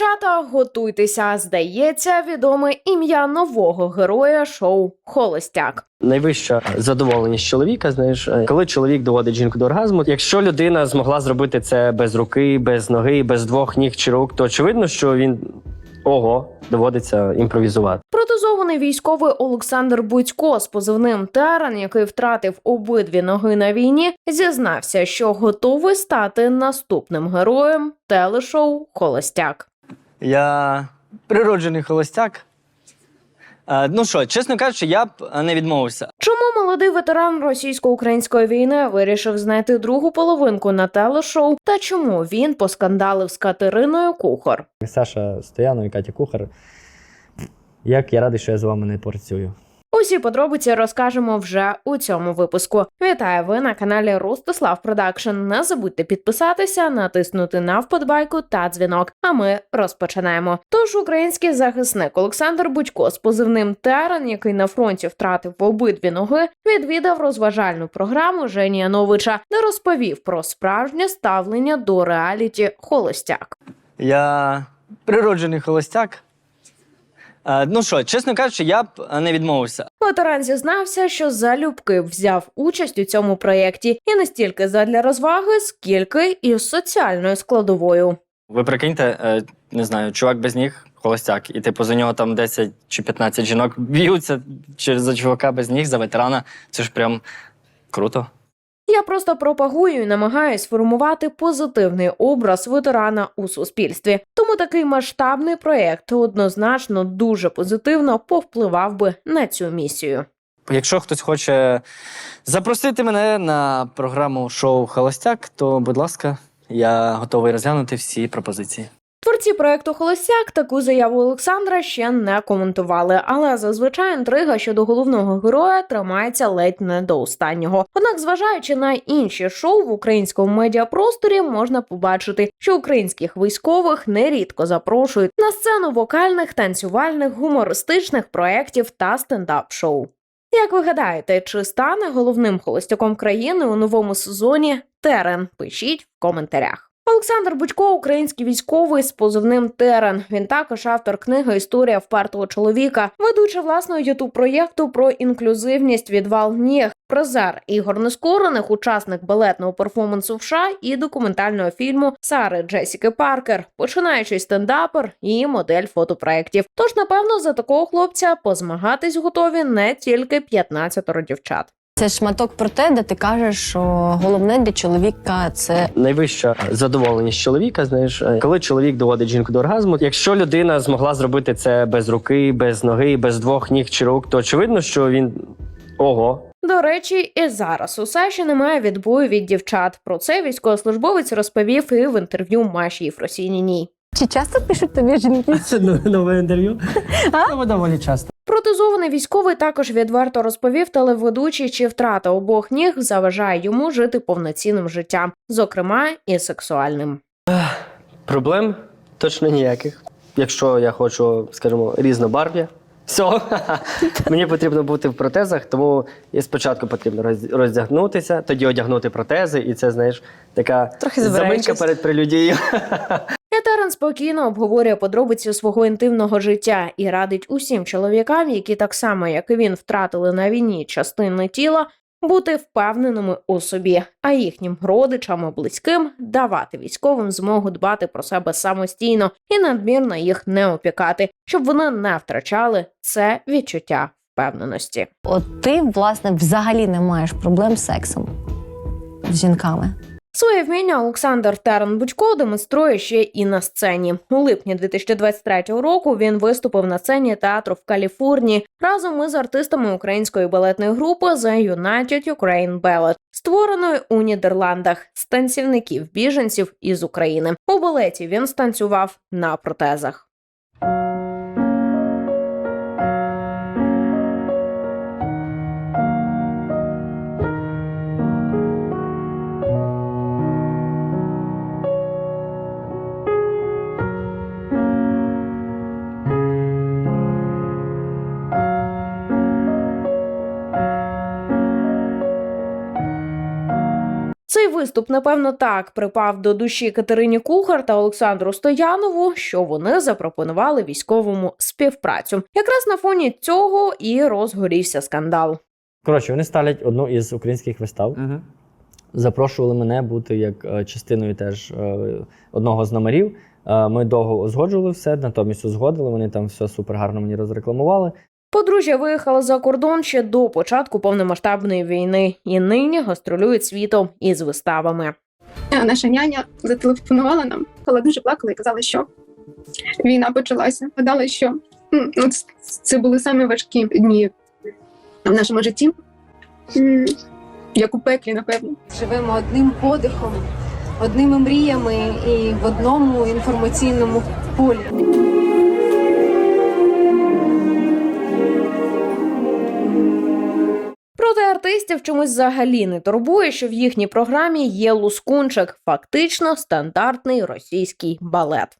Дівчата, готуйтеся. Здається, відоме ім'я нового героя шоу Холостяк. Найвища задоволеність чоловіка, знаєш, е, коли чоловік доводить жінку до оргазму. Якщо людина змогла зробити це без руки, без ноги, без двох ніг чи рук, то очевидно, що він ого доводиться імпровізувати. Протезований військовий Олександр Будько з позивним Терен, який втратив обидві ноги на війні, зізнався, що готовий стати наступним героєм телешоу Холостяк. Я природжений холостяк. Е, ну що, чесно кажучи, я б е, не відмовився. Чому молодий ветеран російсько-української війни вирішив знайти другу половинку на телешоу та чому він поскандалив з Катериною Кухар? Саша Стоянов і Катя Кухар. Як я радий, що я з вами не працюю. Усі подробиці розкажемо вже у цьому випуску. Вітаю ви на каналі Ростислав Продакшн. Не забудьте підписатися, натиснути на вподобайку та дзвінок. А ми розпочинаємо. Тож український захисник Олександр Будько з позивним Терен, який на фронті втратив обидві ноги, відвідав розважальну програму Жені Яновича, де розповів про справжнє ставлення до реаліті Холостяк. Я природжений холостяк. Е, ну що, чесно кажучи, я б е, не відмовився. Ветеран зізнався, що залюбки взяв участь у цьому проєкті і не стільки задля розваги, скільки і з соціальною складовою. Ви прикиньте, е, не знаю, чувак без ніг, холостяк, і типу за нього там 10 чи 15 жінок б'ються через за чувака без ніг, за ветерана. Це ж прям круто. Я просто пропагую і намагаюсь формувати позитивний образ ветерана у суспільстві. Тому такий масштабний проєкт однозначно дуже позитивно повпливав би на цю місію. Якщо хтось хоче запросити мене на програму шоу Холостяк, то будь ласка, я готовий розглянути всі пропозиції. Творці проекту Холостяк таку заяву Олександра ще не коментували, але зазвичай інтрига щодо головного героя тримається ледь не до останнього. Однак, зважаючи на інші шоу в українському медіапросторі, можна побачити, що українських військових нерідко запрошують на сцену вокальних, танцювальних, гумористичних проєктів та стендап-шоу. Як ви гадаєте, чи стане головним холостяком країни у новому сезоні Терен? Пишіть в коментарях. Олександр Будько, український військовий з позивним Терен. Він також автор книги Історія впертого чоловіка, ведуча власного ютуб проєкту про інклюзивність відвал ніг, прозар Ігор Нескорених, учасник балетного перформансу США і документального фільму Сари Джесіки Паркер, починаючий стендапер і модель фотопроєктів. Тож, напевно, за такого хлопця позмагатись готові не тільки 15 дівчат. Це шматок про те, де ти кажеш, що головне для чоловіка це Найвища задоволеність чоловіка, знаєш, е, коли чоловік доводить жінку до оргазму. Якщо людина змогла зробити це без руки, без ноги, без двох ніг чи рук, то очевидно, що він ого. До речі, і зараз у Саші немає відбою від дівчат. Про це військовослужбовець розповів і в інтерв'ю Маші Єфросініній. чи часто пишуть тобі жінки? Це нове інтерв'ю. А? Доволі часто. Протезований військовий також відверто розповів телеведучий, чи втрата обох ніг заважає йому жити повноцінним життям, зокрема і сексуальним. Проблем точно ніяких. Якщо я хочу, скажімо, різнобарв'я, все, мені потрібно бути в протезах, тому і спочатку потрібно роздягнутися, тоді одягнути протези, і це, знаєш, така заминка перед прелюдією. Спокійно обговорює подробиці свого інтимного життя і радить усім чоловікам, які так само, як і він, втратили на війні частини тіла, бути впевненими у собі, а їхнім родичам і близьким давати військовим змогу дбати про себе самостійно і надмірно їх не опікати, щоб вони не втрачали це відчуття впевненості. От ти, власне, взагалі не маєш проблем з сексом з жінками. Своє вміння Олександр Терен Будько демонструє ще і на сцені. У липні 2023 року він виступив на сцені театру в Каліфорнії разом із артистами української балетної групи The United Ukraine Ballet, створеної у Нідерландах з танцівників біженців із України. У балеті він станцював на протезах. Виступ, напевно, так припав до душі Катерині Кухар та Олександру Стоянову, що вони запропонували військовому співпрацю. Якраз на фоні цього і розгорівся скандал. Коротше, вони ставлять одну із українських вистав. Угу. Запрошували мене бути як е, частиною теж е, одного з номерів. Е, Ми довго узгоджували все, натомість узгодили. Вони там все супер гарно мені розрекламували. Подружжя виїхало за кордон ще до початку повномасштабної війни і нині гастролюють світом із виставами. Наша няня зателефонувала нам, але дуже плакала і казала, що війна почалася. Гадала, що ну, це були самі важкі дні в нашому житті, як у пеклі, напевно. живемо одним подихом, одними мріями і в одному інформаційному полі. Артистів чомусь взагалі не турбує, що в їхній програмі є лускунчик, фактично стандартний російський балет.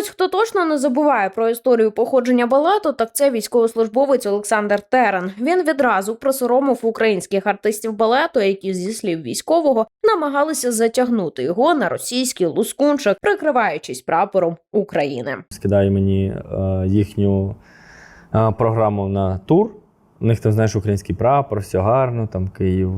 Ось хто точно не забуває про історію походження балету, так це військовослужбовець Олександр Терен. Він відразу присоромив українських артистів балету, які зі слів військового намагалися затягнути його на російський лускунчик, прикриваючись прапором України. Скидає мені е, їхню е, програму на тур. У них там, знаєш, український прапор, все гарно, там Київ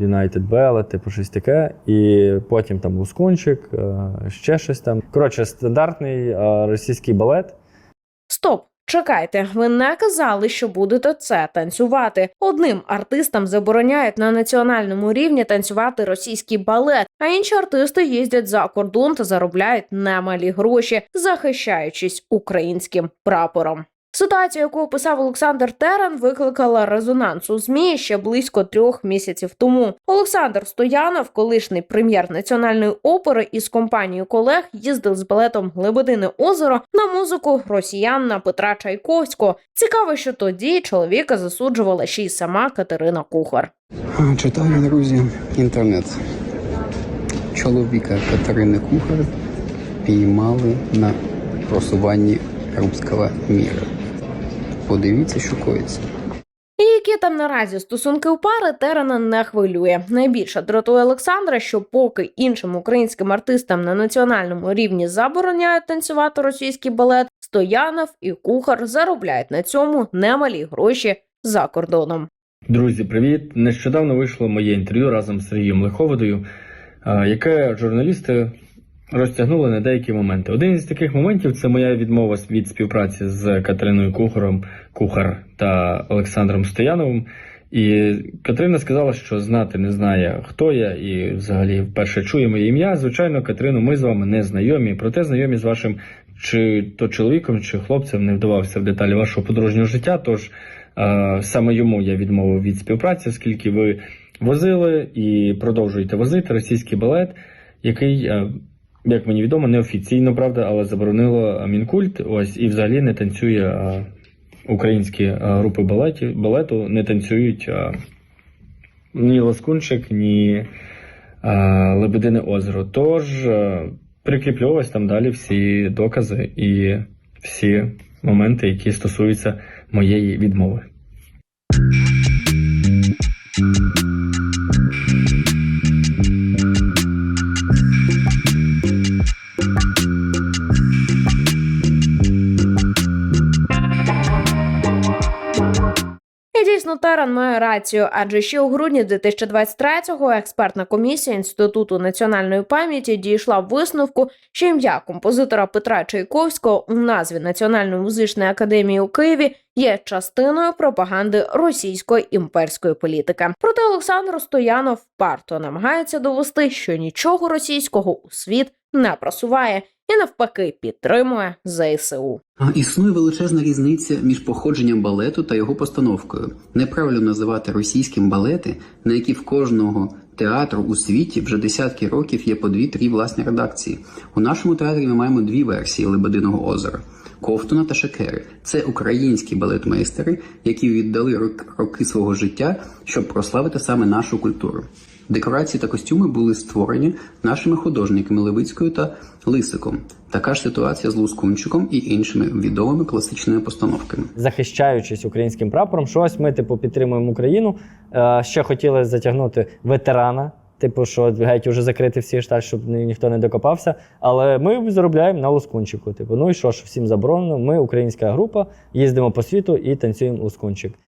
United Bella, типу щось таке. І потім там лускунчик, е, ще щось там. Коротше, стандартний е, російський балет. Стоп, чекайте, ви не казали, що будете це танцювати. Одним артистам забороняють на національному рівні танцювати російський балет, а інші артисти їздять за кордон та заробляють немалі гроші, захищаючись українським прапором. Ситуація, яку описав Олександр Терен, викликала резонанс у змі ще близько трьох місяців тому. Олександр Стоянов, колишній прем'єр національної опери, із компанією колег їздив з балетом Лебедине озеро на музику росіянна Петра Чайковського. Цікаво, що тоді чоловіка засуджувала ще й сама Катерина Кухар. Читаю, друзі, інтернет. Чоловіка Катерини Кухар піймали на просуванні русского міра. Подивіться, що коїться. І які там наразі стосунки у пари Терена не хвилює. Найбільше дратує Олександра, що поки іншим українським артистам на національному рівні забороняють танцювати російський балет, Стоянов і Кухар заробляють на цьому немалі гроші за кордоном. Друзі, привіт! Нещодавно вийшло моє інтерв'ю разом з Сергієм Лиховодою, яке журналісти розтягнули на деякі моменти. Один із таких моментів це моя відмова від співпраці з Катериною Кухаром, Кухар та Олександром Стояновим. І Катерина сказала, що знати не знає, хто я, і взагалі вперше чує моє ім'я. Звичайно, Катерину, ми з вами не знайомі, проте знайомі з вашим чи то чоловіком, чи хлопцем не вдавався в деталі вашого подружнього життя. Тож Е, Саме йому я відмовив від співпраці, оскільки ви возили і продовжуєте возити російський балет, який, е, як мені відомо, неофіційно, правда, але заборонило Мінкульт. Ось і взагалі не танцює е, українські е, групи балеті, балету, не танцюють е, ні Лоскунчик, ні е, Лебедине озеро. Тож е, прикріплю ось там далі всі докази і всі моменти, які стосуються моєї відмови. Дійсно Терен має рацію, адже ще у грудні 2023-го експертна комісія Інституту національної пам'яті дійшла висновку, що ім'я композитора Петра Чайковського у назві Національної музичної академії у Києві є частиною пропаганди російської імперської політики. Проте Олександр Стоянов варто намагається довести, що нічого російського у світ не просуває і навпаки підтримує ЗСУ. Існує величезна різниця між походженням балету та його постановкою. Неправильно називати російським балети, на які в кожного театру у світі вже десятки років є по дві-три власні редакції. У нашому театрі ми маємо дві версії Лебединого озера. Ковтуна та Шекери це українські балетмейстери, які віддали рок- роки свого життя, щоб прославити саме нашу культуру. Декорації та костюми були створені нашими художниками Левицькою та Лисиком. Така ж ситуація з Лускунчиком і іншими відомими класичними постановками. захищаючись українським прапором, що ось ми, типу, підтримуємо Україну. Е, ще хотіли затягнути ветерана. Типу, що геть уже закрити всі штат, щоб ні- ніхто не докопався. Але ми заробляємо на лоскунчику. Типу, ну і що ж, всім заборонено. Ми українська група, їздимо по світу і танцюємо лоскунчик.